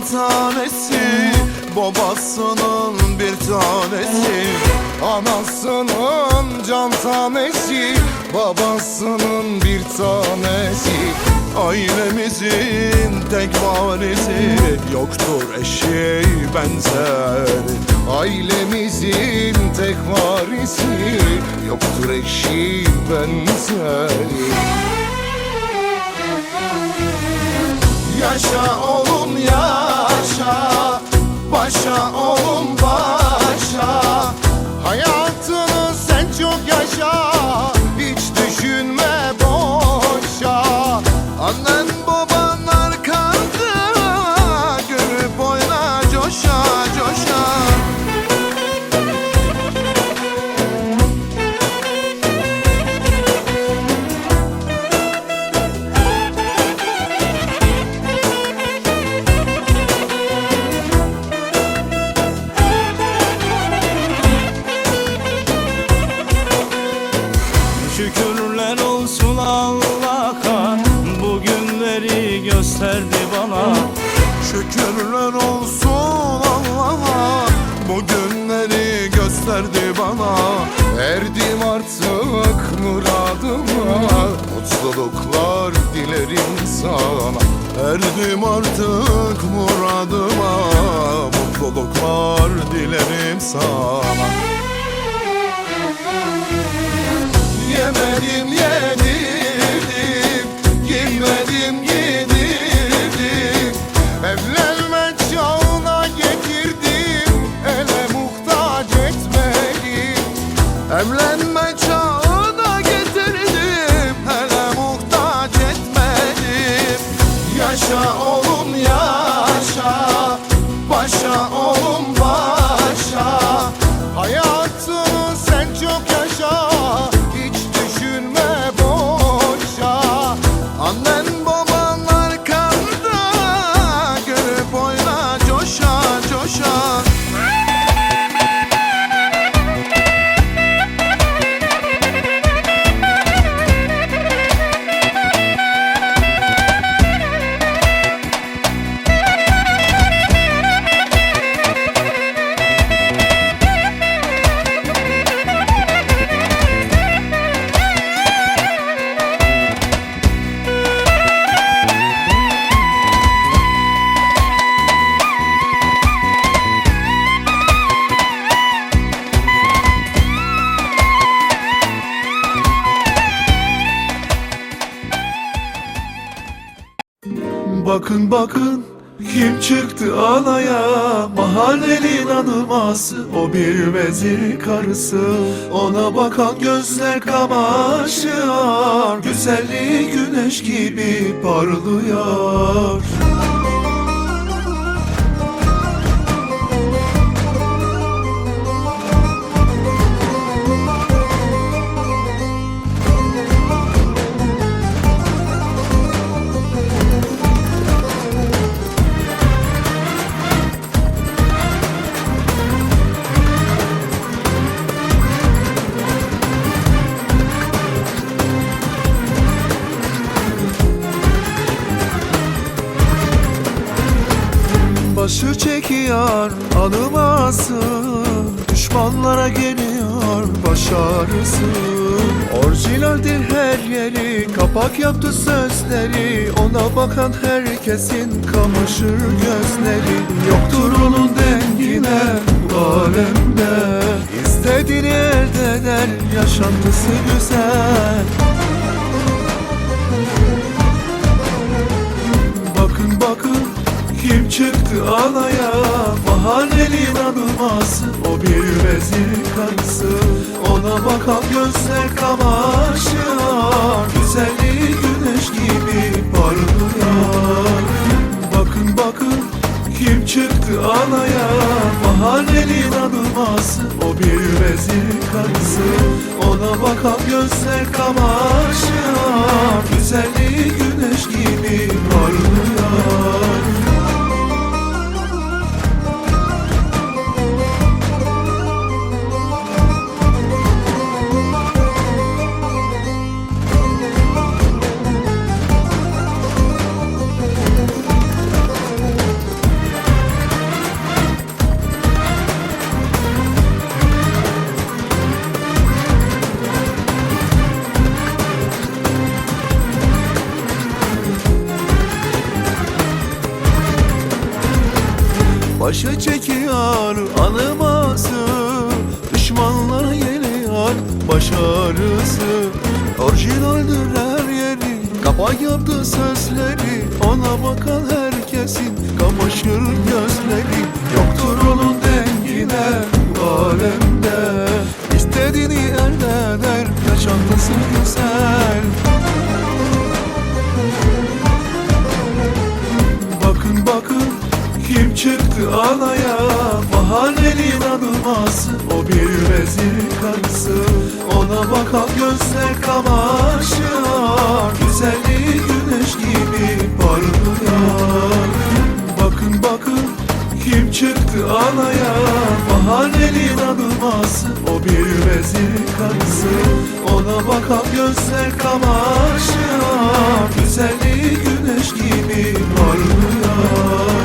tanesi Babasının bir tanesi Anasının can tanesi Babasının bir tanesi. Ailemizin tek varisi Yoktur eşeği benzeri Ailemizin tek varisi Yoktur Yaşa oğlum yaşa Şükürler olsun Allah'a Bu günleri gösterdi bana. Erdim artık muradıma. Mutluluklar dilerim sana. Erdim artık muradıma. Mutluluklar dilerim sana. Yemedim çok yaşa Bakın kim çıktı alaya Mahallenin anılması O bir vezir karısı Ona bakan gözler kamaşıyor. Güzelliği güneş gibi parlıyor Başı çekiyor anıması Düşmanlara geliyor baş ağrısı. Orijinaldir her yeri Kapak yaptı sözleri. Ona bakan herkesin kamaşır gözleri. Yoktur onun dengine bu alemde. İstediğini elde eder Yaşantısı güzel. Bakın bakın kim çıktı alaya Mahallenin anılması. O bir vezir karısı Ona bakan gözler kamaşıyor Güzelliği güneş gibi parlıyor. Bakın bakın. Kim çıktı alaya Mahallenin anılması. O bir vezir karısı Ona bakan gözler kamaşıyor Güzelliği güneş gibi parlıyor Orijinaldir her yeri Kapak yaptı sözleri Ona bakan herkesin Kamaşır gözleri. Yoktur onun dengine bu alemde İstediğini elde eder Yaşantısı güzel. Bakın bakın kim çıktı alaya Mahallenin anılması O bir vezir karısı Ona bakan gözler kamaşıyor Güzelliği güneş gibi parlıyor. Bakın bakın. Kim çıktı alaya Mahallenin anılması O bir vezir karısı Ona bakan gözler kamaşıyor Güzelliği güneş gibi parlıyor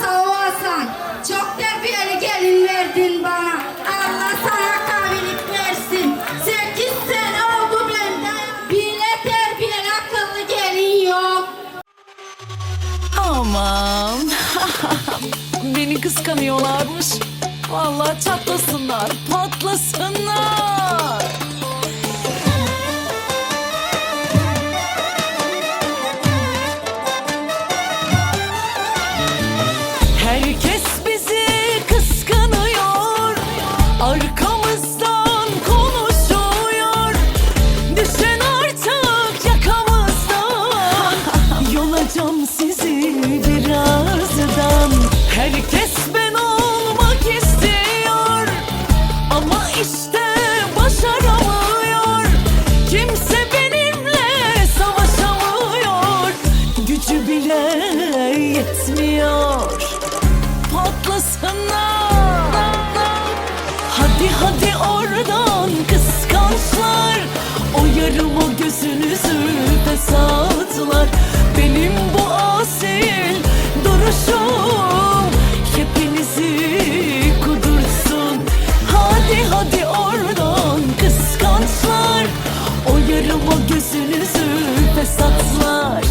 sağ olasın. Çok terbiyeli gelin verdin bana. Allah sana kabilik versin. Sekiz sene oldu bende. Bile terbiyeli akıllı gelin yok. Aman. Beni kıskanıyorlarmış. Vallahi çatlasınlar, patlasınlar. Duruşum Hepinizi kudursun. Hadi hadi oradan kıskançlar O yarım o gözünüzü fesatlar.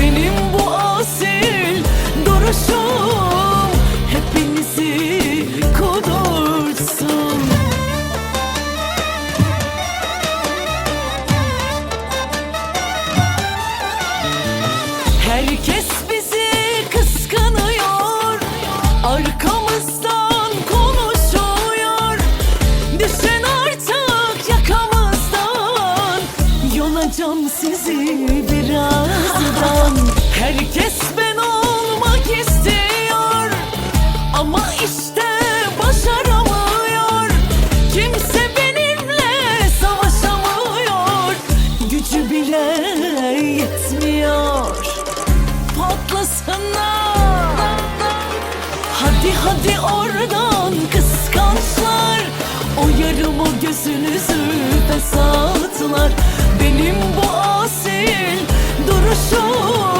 Benim bu asil duruşum birazdan Herkes ben olmak istiyor. Ama işte başaramıyor. Kimse benimle savaşamıyor. Gücü bile yetmiyor. Patlasınlar Hadi hadi oradan kıskançlar. O yarım o gözünüzü fesatlar. Benim bu asil duruşum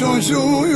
gururuyum Bir